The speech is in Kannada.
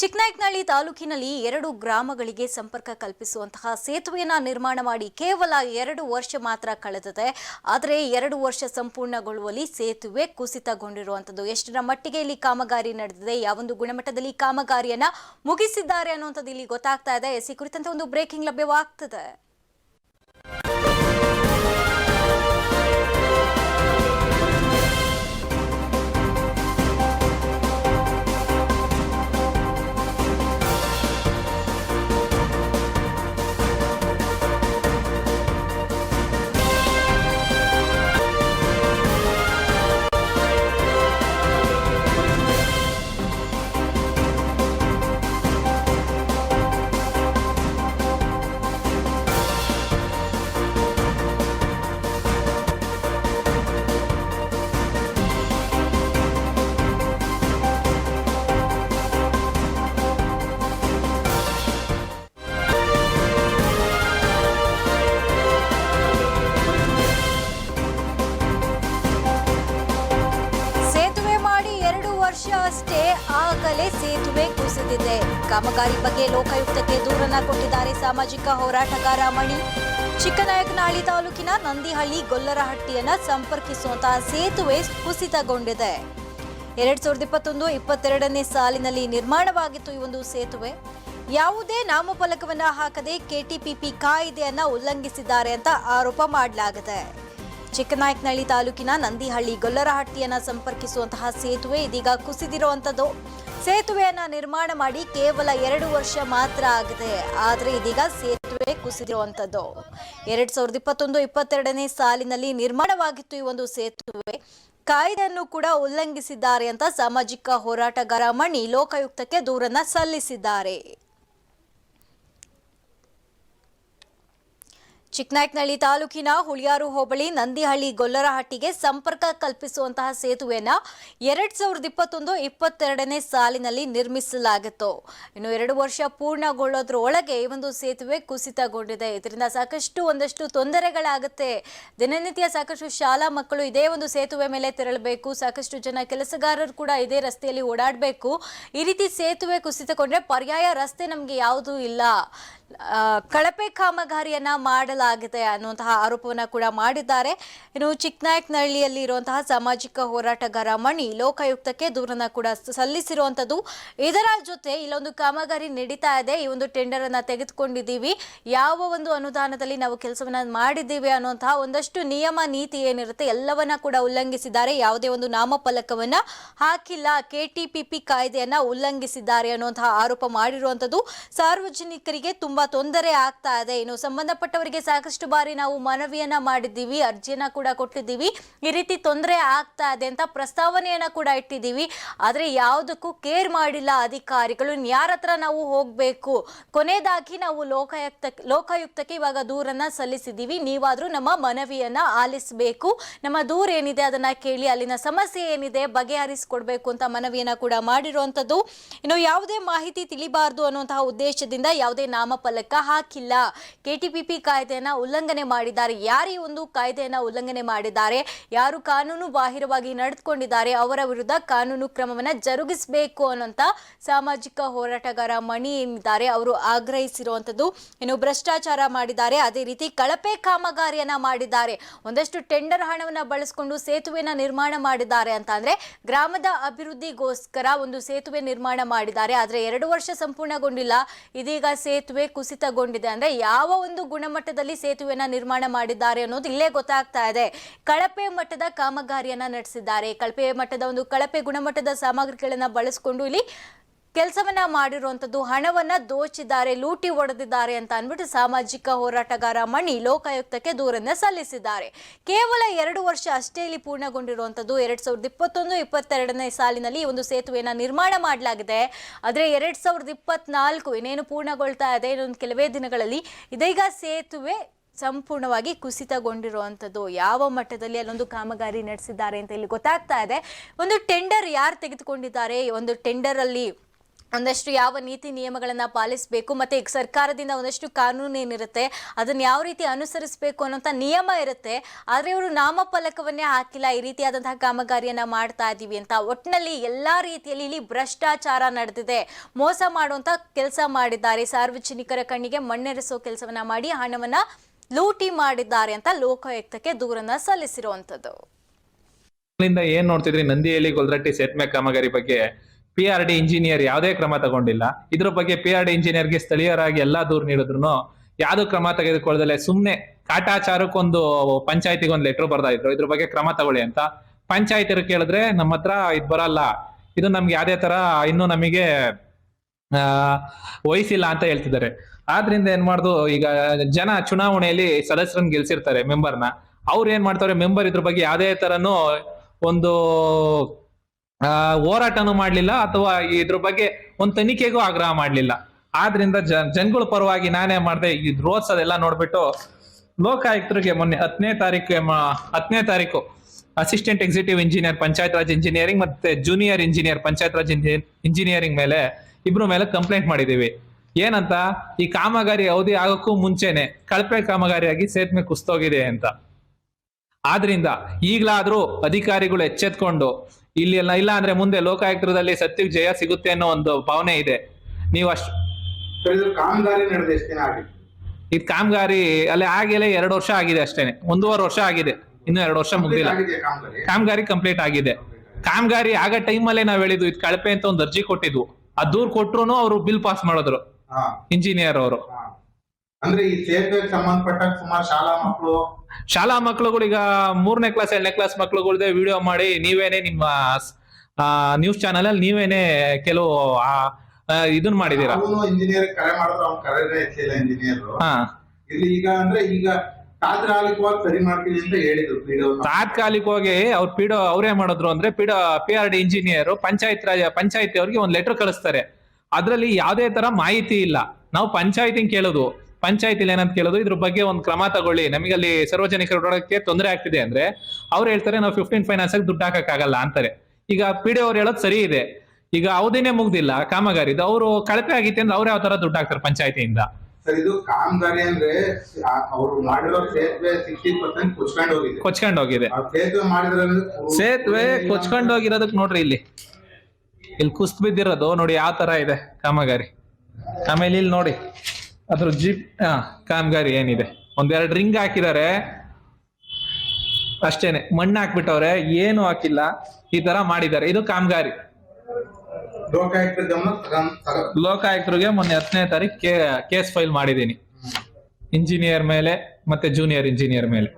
ಚಿಕ್ಕನಾಯಕನಹಳ್ಳಿ ತಾಲೂಕಿನಲ್ಲಿ ಎರಡು ಗ್ರಾಮಗಳಿಗೆ ಸಂಪರ್ಕ ಕಲ್ಪಿಸುವಂತಹ ಸೇತುವೆಯನ್ನು ನಿರ್ಮಾಣ ಮಾಡಿ ಕೇವಲ ಎರಡು ವರ್ಷ ಮಾತ್ರ ಕಳೆದಿದೆ. ಆದರೆ ಎರಡು ವರ್ಷ ಸಂಪೂರ್ಣಗೊಳ್ಳುವಲ್ಲಿ ಸೇತುವೆ ಕುಸಿತಗೊಂಡಿರುವಂಥದ್ದು ಎಷ್ಟರ ಮಟ್ಟಿಗೆ ಇಲ್ಲಿ ಕಾಮಗಾರಿ ನಡೆದಿದೆ, ಯಾವೊಂದು ಗುಣಮಟ್ಟದಲ್ಲಿ ಕಾಮಗಾರಿಯನ್ನು ಮುಗಿಸಿದ್ದಾರೆ ಅನ್ನುವಂಥದ್ದು ಇಲ್ಲಿ ಗೊತ್ತಾಗ್ತಾ ಇದೆ. ಎಸ್ ಕುರಿತಂತೆ ಒಂದು ಬ್ರೇಕಿಂಗ್ ಲಭ್ಯವಾಗ್ತದೆ. ಆಗಲೇ ಸೇತುವೆ ಕುಸಿದಿದೆ. ಕಾಮಗಾರಿ ಬಗ್ಗೆ ಲೋಕಾಯುಕ್ತಕ್ಕೆ ದೂರನ್ನ ಕೊಟ್ಟಿದ್ದಾರೆ ಸಾಮಾಜಿಕ ಹೋರಾಟಗಾರ ಮಣಿ. ಚಿಕ್ಕನಾಯಕನಹಳ್ಳಿ ತಾಲೂಕಿನ ನಂದಿಹಳ್ಳಿ ಗೊಲ್ಲರಹಟ್ಟಿಯನ್ನ ಸಂಪರ್ಕಿಸುವಂತಹ ಸೇತುವೆ ಕುಸಿತಗೊಂಡಿದೆ. ಎರಡ್ ಸಾವಿರದ ಇಪ್ಪತ್ತೊಂದು, ಇಪ್ಪತ್ತೆರಡನೇ ಸಾಲಿನಲ್ಲಿ ನಿರ್ಮಾಣವಾಗಿತ್ತು ಈ ಒಂದು ಸೇತುವೆ. ಯಾವುದೇ ನಾಮಫಲಕವನ್ನ ಹಾಕದೆ ಕೆಟಿಪಿಪಿ ಕಾಯ್ದೆಯನ್ನ ಉಲ್ಲಂಘಿಸಿದ್ದಾರೆ ಅಂತ ಆರೋಪ ಮಾಡಲಾಗಿದೆ. ಚಿಕ್ಕನಾಯಕನಹಳ್ಳಿ ತಾಲೂಕಿನ ನಂದಿಹಳ್ಳಿ ಗೊಲ್ಲರಹಟ್ಟಿಯನ್ನ ಸಂಪರ್ಕಿಸುವಂತಹ ಸೇತುವೆ ಇದೀಗ ಕುಸಿದಿರುವಂತದ್ದು. ಸೇತುವೆಯನ್ನ ನಿರ್ಮಾಣ ಮಾಡಿ ಕೇವಲ ಎರಡು ವರ್ಷ ಮಾತ್ರ ಆಗಿದೆ. ಆದ್ರೆ ಇದೀಗ ಸೇತುವೆ ಕುಸಿದಿರುವಂತದ್ದು. ಎರಡ್ ಸಾವಿರದ ಇಪ್ಪತ್ತೊಂದು, ಇಪ್ಪತ್ತೆರಡನೇ ಸಾಲಿನಲ್ಲಿ ನಿರ್ಮಾಣವಾಗಿತ್ತು ಈ ಒಂದು ಸೇತುವೆ. ಕಾಯ್ದೆಯನ್ನು ಕೂಡ ಉಲ್ಲಂಘಿಸಿದ್ದಾರೆ ಅಂತ ಸಾಮಾಜಿಕ ಹೋರಾಟಗಾರ ಮಣಿ ಲೋಕಾಯುಕ್ತಕ್ಕೆ ದೂರನ್ನ ಸಲ್ಲಿಸಿದ್ದಾರೆ. ಚಿಕ್ಕನಾಯಕನಹಳ್ಳಿ ತಾಲೂಕಿನ ಹುಳಿಯಾರು ಹೋಬಳಿ ನಂದಿಹಳ್ಳಿ ಗೊಲ್ಲರಹಟ್ಟಿಗೆ ಸಂಪರ್ಕ ಕಲ್ಪಿಸುವಂತಹ ಸೇತುವೆಯನ್ನ ಎರಡ್ ಸಾವಿರದ ಇಪ್ಪತ್ತೊಂದು ಇಪ್ಪತ್ತೆರಡನೇ ಸಾಲಿನಲ್ಲಿ ನಿರ್ಮಿಸಲಾಗಿತ್ತು. ಇನ್ನು ಎರಡು ವರ್ಷ ಪೂರ್ಣಗೊಳ್ಳೋದ್ರ ಒಳಗೆ ಈ ಒಂದು ಸೇತುವೆ ಕುಸಿತಗೊಂಡಿದೆ. ಇದರಿಂದ ಸಾಕಷ್ಟು ಒಂದಷ್ಟು ತೊಂದರೆಗಳಾಗುತ್ತೆ. ದಿನನಿತ್ಯ ಸಾಕಷ್ಟು ಶಾಲಾ ಮಕ್ಕಳು ಇದೇ ಒಂದು ಸೇತುವೆ ಮೇಲೆ ತೆರಳಬೇಕು. ಸಾಕಷ್ಟು ಜನ ಕೆಲಸಗಾರರು ಕೂಡ ಇದೇ ರಸ್ತೆಯಲ್ಲಿ ಓಡಾಡಬೇಕು. ಈ ರೀತಿ ಸೇತುವೆ ಕುಸಿತಗೊಂಡ್ರೆ ಪರ್ಯಾಯ ರಸ್ತೆ ನಮಗೆ ಯಾವುದೂ ಇಲ್ಲ. ಕಳಪೆ ಕಾಮಗಾರಿಯನ್ನ ಮಾಡಲಾಗಿದೆ ಅನ್ನುವಂತಹ ಆರೋಪವನ್ನು ಕೂಡ ಮಾಡಿದ್ದಾರೆ. ಇನ್ನು ಚಿಕ್ಕನಾಯಕನಹಳ್ಳಿಯಲ್ಲಿ ಇರುವಂತಹ ಸಾಮಾಜಿಕ ಹೋರಾಟಗಾರ ಮಣಿ ಲೋಕಾಯುಕ್ತಕ್ಕೆ ದೂರನ್ನ ಕೂಡ ಸಲ್ಲಿಸಿರುವಂತದ್ದು ಇದರ ಜೊತೆ ಇಲ್ಲೊಂದು ಕಾಮಗಾರಿ ನಡೀತಾ ಇದೆ. ಈ ಒಂದು ಟೆಂಡರ್ ಅನ್ನ ತೆಗೆದುಕೊಂಡಿದ್ದೀವಿ. ಯಾವ ಒಂದು ಅನುದಾನದಲ್ಲಿ ನಾವು ಕೆಲಸವನ್ನ ಮಾಡಿದ್ದೀವಿ ಅನ್ನುವಂತಹ ಒಂದಷ್ಟು ನಿಯಮ, ನೀತಿ ಏನಿರುತ್ತೆ ಎಲ್ಲವನ್ನ ಕೂಡ ಉಲ್ಲಂಘಿಸಿದ್ದಾರೆ. ಯಾವುದೇ ಒಂದು ನಾಮಫಲಕವನ್ನ ಹಾಕಿಲ್ಲ. ಕೆಟಿಪಿಪಿ ಕಾಯ್ದೆಯನ್ನ ಉಲ್ಲಂಘಿಸಿದ್ದಾರೆ ಅನ್ನುವಂತಹ ಆರೋಪ ಮಾಡಿರುವಂತದ್ದು ಸಾರ್ವಜನಿಕರಿಗೆ ತುಂಬಾ ತೊಂದರೆ ಆಗ್ತಾ ಇದೆ. ಇನ್ನು ಸಂಬಂಧಪಟ್ಟವರಿಗೆ ಸಾಕಷ್ಟು ಬಾರಿ ನಾವು ಮನವಿಯನ್ನ ಮಾಡಿದ್ದೀವಿ, ಅರ್ಜಿಯನ್ನ ಕೂಡ ಕೊಟ್ಟಿದ್ದೀವಿ. ಈ ರೀತಿ ತೊಂದರೆ ಆಗ್ತಾ ಇದೆ ಅಂತ ಪ್ರಸ್ತಾವನೆಯನ್ನ ಕೂಡ ಇಟ್ಟಿದ್ದೀವಿ. ಆದ್ರೆ ಯಾವುದಕ್ಕೂ ಕೇರ್ ಮಾಡಿಲ್ಲ ಅಧಿಕಾರಿಗಳು. ಯಾರ ಹತ್ರ ನಾವು ಹೋಗ್ಬೇಕು? ಕೊನೆಯದಾಗಿ ನಾವು ಲೋಕಾಯುಕ್ತ, ಲೋಕಾಯುಕ್ತಕ್ಕೆ ಇವಾಗ ದೂರನ್ನ ಸಲ್ಲಿಸಿದ್ದೀವಿ. ನೀವಾದ್ರೂ ನಮ್ಮ ಮನವಿಯನ್ನ ಆಲಿಸಬೇಕು. ನಮ್ಮ ದೂರ ಏನಿದೆ ಅದನ್ನ ಕೇಳಿ, ಅಲ್ಲಿನ ಸಮಸ್ಯೆ ಏನಿದೆ ಬಗೆಹರಿಸಿಕೊಡ್ಬೇಕು ಅಂತ ಮನವಿಯನ್ನ ಕೂಡ ಮಾಡಿರುವಂತದ್ದು ಇನ್ನು ಯಾವುದೇ ಮಾಹಿತಿ ತಿಳಿಬಾರ್ದು ಅನ್ನುವಂತಹ ಉದ್ದೇಶದಿಂದ ಯಾವುದೇ ನಾಮಫಲಕ ಹಾಕಿಲ್ಲ. ಕೆಟಿಪಿಪಿ ಕಾಯ್ದೆಯನ್ನ ಉಲ್ಲಂಘನೆ ಮಾಡಿದ್ದಾರೆ. ಯಾರು ಒಂದು ಕಾಯ್ದೆಯನ್ನ ಉಲ್ಲಂಘನೆ ಮಾಡಿದ್ದಾರೆ, ಯಾರು ಕಾನೂನು ಬಾಹಿರವಾಗಿ ನಡೆದುಕೊಂಡಿದ್ದಾರೆ, ಅವರ ವಿರುದ್ಧ ಕಾನೂನು ಕ್ರಮವನ್ನ ಜರುಗಿಸಬೇಕು ಅನ್ನೋಂತ ಸಾಮಾಜಿಕ ಹೋರಾಟಗಾರ ಮಣಿ ಏನಿದ್ದಾರೆ ಅವರು ಆಗ್ರಹಿಸಿರುವಂಥದ್ದು ಏನು ಭ್ರಷ್ಟಾಚಾರ ಮಾಡಿದ್ದಾರೆ. ಅದೇ ರೀತಿ ಕಳಪೆ ಕಾಮಗಾರಿಯನ್ನ ಮಾಡಿದ್ದಾರೆ. ಒಂದಷ್ಟು ಟೆಂಡರ್ ಹಣವನ್ನ ಬಳಸಿಕೊಂಡು ಸೇತುವೆನ ನಿರ್ಮಾಣ ಮಾಡಿದ್ದಾರೆ ಅಂತ ಅಂದ್ರೆ ಗ್ರಾಮದ ಅಭಿವೃದ್ಧಿಗೋಸ್ಕರ ಒಂದು ಸೇತುವೆ ನಿರ್ಮಾಣ ಮಾಡಿದ್ದಾರೆ. ಆದರೆ ಎರಡು ವರ್ಷ ಸಂಪೂರ್ಣಗೊಂಡಿಲ್ಲ. ಇದೀಗ ಸೇತುವೆ ಕುಸಿತಗೊಂಡಿದೆ ಅಂದ್ರೆ ಯಾವ ಒಂದು ಗುಣಮಟ್ಟದಲ್ಲಿ ಸೇತುವೆಯನ್ನು ನಿರ್ಮಾಣ ಮಾಡಿದ್ದಾರೆ ಅನ್ನೋದು ಇಲ್ಲೇ ಗೊತ್ತಾಗ್ತಾ ಇದೆ. ಕಳಪೆ ಮಟ್ಟದ ಕಾಮಗಾರಿಯನ್ನ ನಡೆಸಿದ್ದಾರೆ. ಕಳಪೆ ಮಟ್ಟದ ಒಂದು ಕಳಪೆ ಗುಣಮಟ್ಟದ ಸಾಮಗ್ರಿಗಳನ್ನ ಬಳಸಿಕೊಂಡು ಇಲ್ಲಿ ಕೆಲಸವನ್ನ ಮಾಡಿರುವಂಥದ್ದು ಹಣವನ್ನ ದೋಚಿದ್ದಾರೆ, ಲೂಟಿ ಹೊಡೆದಿದ್ದಾರೆ ಅಂತ ಅಂದ್ಬಿಟ್ಟು ಸಾಮಾಜಿಕ ಹೋರಾಟಗಾರ ಮಣಿ ಲೋಕಾಯುಕ್ತಕ್ಕೆ ದೂರನ್ನ ಸಲ್ಲಿಸಿದ್ದಾರೆ. ಕೇವಲ ಎರಡು ವರ್ಷ ಅಷ್ಟೇ ಇಲ್ಲಿ ಪೂರ್ಣಗೊಂಡಿರುವಂತದ್ದು. ಎರಡ್ ಸಾವಿರದ ಇಪ್ಪತ್ತೊಂದು, ಇಪ್ಪತ್ತೆರಡನೇ ಸಾಲಿನಲ್ಲಿ ಒಂದು ಸೇತುವೆಯನ್ನ ನಿರ್ಮಾಣ ಮಾಡಲಾಗಿದೆ. ಆದರೆ ಎರಡ್ ಸಾವಿರದ ಇಪ್ಪತ್ನಾಲ್ಕು ಇನ್ನೇನು ಪೂರ್ಣಗೊಳ್ತಾ ಇದೆ ಇನ್ನೊಂದು ಕೆಲವೇ ದಿನಗಳಲ್ಲಿ ಇದೀಗ ಸೇತುವೆ ಸಂಪೂರ್ಣವಾಗಿ ಕುಸಿತಗೊಂಡಿರುವಂಥದ್ದು ಯಾವ ಮಟ್ಟದಲ್ಲಿ ಅಲ್ಲೊಂದು ಕಾಮಗಾರಿ ನಡೆಸಿದ್ದಾರೆ ಅಂತ ಇಲ್ಲಿ ಗೊತ್ತಾಗ್ತಾ ಇದೆ. ಒಂದು ಟೆಂಡರ್ ಯಾರು ತೆಗೆದುಕೊಂಡಿದ್ದಾರೆ? ಒಂದು ಟೆಂಡರ್ ಅಲ್ಲಿ ಒಂದಷ್ಟು ಯಾವ ನೀತಿ ನಿಯಮಗಳನ್ನ ಪಾಲಿಸಬೇಕು ಮತ್ತೆ ಸರ್ಕಾರದಿಂದ ಒಂದಷ್ಟು ಕಾನೂನು ಏನಿರುತ್ತೆ, ಅದನ್ನ ಯಾವ ರೀತಿ ಅನುಸರಿಸಬೇಕು ಅನ್ನೋಂಥ ನಿಯಮ ಇರುತ್ತೆ, ಆದ್ರೆ ಇವರು ನಾಮಫಲಕವನ್ನೇ ಹಾಕಿಲ್ಲ, ಈ ರೀತಿಯಾದಂತಹ ಕಾಮಗಾರಿಯನ್ನ ಮಾಡ್ತಾ ಇದ್ದೀವಿ ಅಂತ ಒಟ್ಟಿನಲ್ಲಿ ಎಲ್ಲಾ ರೀತಿಯಲ್ಲಿ ಇಲ್ಲಿ ಭ್ರಷ್ಟಾಚಾರ ನಡೆದಿದೆ. ಮೋಸ ಮಾಡುವಂತ ಕೆಲಸ ಮಾಡಿದ್ದಾರೆ. ಸಾರ್ವಜನಿಕರ ಕಣ್ಣಿಗೆ ಮಣ್ಣೆರೆಸೋ ಕೆಲಸವನ್ನ ಮಾಡಿ ಹಣವನ್ನ ಲೂಟಿ ಮಾಡಿದ್ದಾರೆ ಅಂತ ಲೋಕಾಯುಕ್ತಕ್ಕೆ ದೂರನ್ನ ಸಲ್ಲಿಸಿರುವಂತದ್ದು ಏನು ಏನ್ ನೋಡ್ತಿದ್ರಿ? ನಂದಿಯಲ್ಲಿ ಗೊಲ್ರಟ್ಟಿ ಸೇತುವೆ ಕಾಮಗಾರಿ ಬಗ್ಗೆ ಪಿ ಆರ್ ಡಿ ಇಂಜಿನಿಯರ್ ಯಾವುದೇ ಕ್ರಮ ತಗೊಂಡಿಲ್ಲ. ಇದ್ರ ಬಗ್ಗೆ ಪಿ ಆರ್ ಡಿ ಇಂಜಿನಿಯರ್ಗೆ ಸ್ಥಳೀಯರಾಗಿ ಎಲ್ಲಾ ದೂರು ನೀಡಿದ್ರು ಯಾವ್ದು ಕ್ರಮ ತೆಗೆದುಕೊಳ್ಳದಲ್ಲೇ ಸುಮ್ನೆ ಕಾಟಾಚಾರಕ್ಕೊಂದು ಪಂಚಾಯತಿಗೆ ಒಂದು ಲೆಟರ್ ಬರ್ದಾ ಇದ್ರು ಇದ್ರ ಬಗ್ಗೆ ಕ್ರಮ ತಗೊಳ್ಳಿ ಅಂತ ಪಂಚಾಯತಿರು ಕೇಳಿದ್ರೆ ನಮ್ಮ ಹತ್ರ ಇದ್ ಬರಲ್ಲ. ಇದು ನಮ್ಗೆ ಯಾವ್ದೇ ತರ ಇನ್ನು ನಮಗೆ ಆ, ವಹಿಸಿಲ್ಲ ಅಂತ ಹೇಳ್ತಿದ್ದಾರೆ. ಆದ್ರಿಂದ ಏನ್ ಮಾಡುದು ಈಗ ಜನ ಚುನಾವಣೆಯಲ್ಲಿ ಸದಸ್ಯರನ್ನ ಗೆಲ್ಸಿರ್ತಾರೆ ಮೆಂಬರ್ನ. ಅವ್ರು ಏನ್ ಮಾಡ್ತಾರೆ ಮೆಂಬರ್ ಇದ್ರ ಬಗ್ಗೆ ಯಾವ್ದೇ ತರನು ಒಂದು ಆ, ಹೋರಾಟನೂ ಮಾಡ್ಲಿಲ್ಲ ಅಥವಾ ಇದ್ರ ಬಗ್ಗೆ ಒಂದ್ ತನಿಖೆಗೂ ಆಗ್ರಹ ಮಾಡ್ಲಿಲ್ಲ. ಆದ್ರಿಂದ ಜನ್ ಜನಗಳ ಪರವಾಗಿ ನಾನೇ ಮಾಡಿದೆ ಈ ರೋಸ್ ಅದೆಲ್ಲ ನೋಡ್ಬಿಟ್ಟು ಲೋಕಾಯುಕ್ತರಿಗೆ ಮೊನ್ನೆ ಹತ್ತನೇ ತಾರೀಕು ಹತ್ತನೇ ತಾರೀಕು assistant executive engineer Panchayat Raj engineering ಮತ್ತೆ junior engineer Panchayat Raj engineering ಮೇಲೆ ಇಬ್ರು ಮೇಲೆ ಕಂಪ್ಲೇಂಟ್ ಮಾಡಿದೀವಿ ಏನಂತ? ಈ ಕಾಮಗಾರಿ ಅವಧಿ ಆಗೋಕ್ಕೂ ಮುಂಚೆನೆ ಕಳಪೆ ಕಾಮಗಾರಿಯಾಗಿ ಸೇತುವೆ ಕುಸ್ತೋಗಿದೆ ಅಂತ. ಆದ್ರಿಂದ ಈಗ್ಲಾದ್ರೂ ಅಧಿಕಾರಿಗಳು ಎಚ್ಚೆತ್ಕೊಂಡು ಇಲ್ಲಿ ಎಲ್ಲ ಇಲ್ಲ ಅಂದ್ರೆ ಮುಂದೆ ಲೋಕಾಯುಕ್ತದಲ್ಲಿ ಸತ್ಯಕ್ಕೆ ಜಯ ಸಿಗುತ್ತೆ ಅನ್ನೋ ಒಂದು ಭಾವನೆ ಇದೆ. ನೀವು ಅಷ್ಟು ಕಾಮಗಾರಿ ನಡೆದ ಎಷ್ಟು ದಿನ ಆಗಿತ್ತು ಇದು ಕಾಮಗಾರಿ ಅಲ್ಲಿ ಆಗಲೇ ಎರಡು ವರ್ಷ ಆಗಿದೆ ಅಷ್ಟೇನೆ. ಒಂದೂವರೆ ವರ್ಷ ಆಗಿದೆ. ಇನ್ನು ಎರಡು ವರ್ಷ ಮುಗ್ದಿಲ್ಲ. ಕಾಮಗಾರಿ? ಕಂಪ್ಲೀಟ್ ಆಗಿದೆ. ಕಾಮಗಾರಿ ಆಗ ಟೈಮಲ್ಲೇ ನಾವ್ ಹೇಳಿದ್ವಿ ಇದು ಕಳಪೆ ಅಂತ ಒಂದು ಅರ್ಜಿ ಕೊಟ್ಟಿದ್ವು. ಆ ದೂರ್ ಕೊಟ್ರು ಅವರು ಬಿಲ್ ಪಾಸ್ ಮಾಡಿದ್ರು. ಇಂಜಿನಿಯರ್ ಅವರು. ಅಂದ್ರೆ ಈ ಸೇತುವೆಗೆ ಸಂಬಂಧಪಟ್ಟ ಸುಮಾರು ಶಾಲಾ ಮಕ್ಕಳು ಶಾಲಾ ಮಕ್ಳುಗಳು ಈಗ ಮೂರನೇ ಕ್ಲಾಸ್ ಎರಡನೇ ಕ್ಲಾಸ್ ಮಕ್ಳುಗಳ್ದೆ ವಿಡಿಯೋ ಮಾಡಿ ನೀವೇನೆ ನಿಮ್ಮ ನ್ಯೂಸ್ ಚಾನಲ್ ಅಲ್ಲಿ ನೀವೇನೆ ಕೆಲವು ಇದನ್ ಮಾಡಿದೀರಾ? ಇಂಜಿನಿಯರ್ ಕರೆ ಮಾಡಿದ್ರು ಅವ್ನು ಕರೆನೇ ಎತ್ತಿಲ್ಲ ಇಂಜಿನಿಯರ್ ಹಾ. ಇಲ್ಲಿ ಈಗ ಅಂದ್ರೆ ಈಗ ತಾತ್ಕಾಲಿಕವಾಗಿ ಸರಿ ಮಾಡ್ತೀವಿ ಅಂತ ಹೇಳಿದ್ರು ವಿಡಿಯೋ ತಾತ್ಕಾಲಿಕವಾಗಿ ಅವ್ರು ಪಿಡೋ ಅವ್ರೇ ಮಾಡಿದ್ರು ಅಂದ್ರೆ PDO P R D engineer Panchayat Raj ಪಂಚಾಯತಿ ಅವ್ರಿಗೆ ಒಂದ್ ಲೆಟರ್ ಕಳಿಸ್ತಾರೆ. ಅದ್ರಲ್ಲಿ ಯಾವ್ದೇ ತರ ಮಾಹಿತಿ ಇಲ್ಲ. ನಾವು ಪಂಚಾಯತಿ ಕೇಳೋದು. ಪಂಚಾಯತಿಲಿ ಏನಂತ ಕೇಳೋದು ಇದ್ರ ಬಗ್ಗೆ ಒಂದು ಕ್ರಮ ತಗೊಳ್ಳಿ. ನಮಗೆ ಅಲ್ಲಿ ಸಾರ್ವಜನಿಕರು ಓಡಾಡಕ್ಕೆ ತೊಂದರೆ ಆಗ್ತಿದೆ ಅಂದ್ರೆ ಅವ್ರು ಹೇಳ್ತಾರೆ ನಾವು ಫಿಫ್ಟೀನ್ ಫೈನಾನ್ಸ್ ಆಗಿ ದುಡ್ಡು ಹಾಕಕ್ಕಾಗಲ್ಲ ಅಂತಾರೆ. ಈಗ ಪಿ ಡಿ ಅವ್ರು ಹೇಳೋದು ಸರಿ ಇದೆ. ಈಗ ಅವಧಿನೇ ಮುಗ್ದಿಲ್ಲ ಕಾಮಗಾರಿದು ಅವರು ಕಳಪೆ ಆಗಿತ್ತು ಅಂದ್ರೆ ಅವ್ರು ಯಾವ ತರ ದುಡ್ಡು ಹಾಕ್ತಾರೆ ಪಂಚಾಯತಿಯಿಂದ? ಸರ್ ಇದು ಕಾಮಗಾರಿ ಅಂದ್ರೆ ಅವರು ಮಾಡಿರೋ ಸೇತುವೆ ಸಿಕ್ಸ್ಟಿ ಪರ್ಸೆಂಟ್ ಕುಚ್ಕೊಂಡು ಹೋಗಿದೆ. ಕೊಚ್ಕೊಂಡ್ ಹೋಗಿದೆ. ಸೇತುವೆ ಮಾಡಿದ್ರೆ ಸೇತುವೆ ಕೊಚ್ಕೊಂಡು ಹೋಗಿರೋದಕ್ ನೋಡ್ರಿ ಇಲ್ಲಿ. ಇಲ್ಲಿ ಕುಸ್ತ್ ಬಿದ್ದಿರೋದು ನೋಡಿ ಯಾವ ತರ ಇದೆ ಕಾಮಗಾರಿ. ಆಮೇಲೆ ಇಲ್ಲಿ ನೋಡಿ. ಅದ್ರ ಜಿಪ್ ಹಾ ಕಾಮಗಾರಿ ಏನಿದೆ? ಒಂದೆರಡು ರಿಂಗ್ ಹಾಕಿದ್ದಾರೆ ಅಷ್ಟೇನೆ. ಮಣ್ಣು ಹಾಕ್ಬಿಟ್ಟವ್ರೆ ಏನು ಹಾಕಿಲ್ಲ. ಈ ತರ ಮಾಡಿದ್ದಾರೆ. ಇದು ಕಾಮಗಾರಿ. ಲೋಕಾಯುಕ್ತರಿಗೆ ಮೊನ್ನೆ ಹತ್ತನೇ ತಾರೀಕು ಕೇಸ್ ಫೈಲ್ ಮಾಡಿದ್ದೀನಿ. ಇಂಜಿನಿಯರ್ ಮೇಲೆ ಮತ್ತೆ ಜೂನಿಯರ್ ಇಂಜಿನಿಯರ್ ಮೇಲೆ.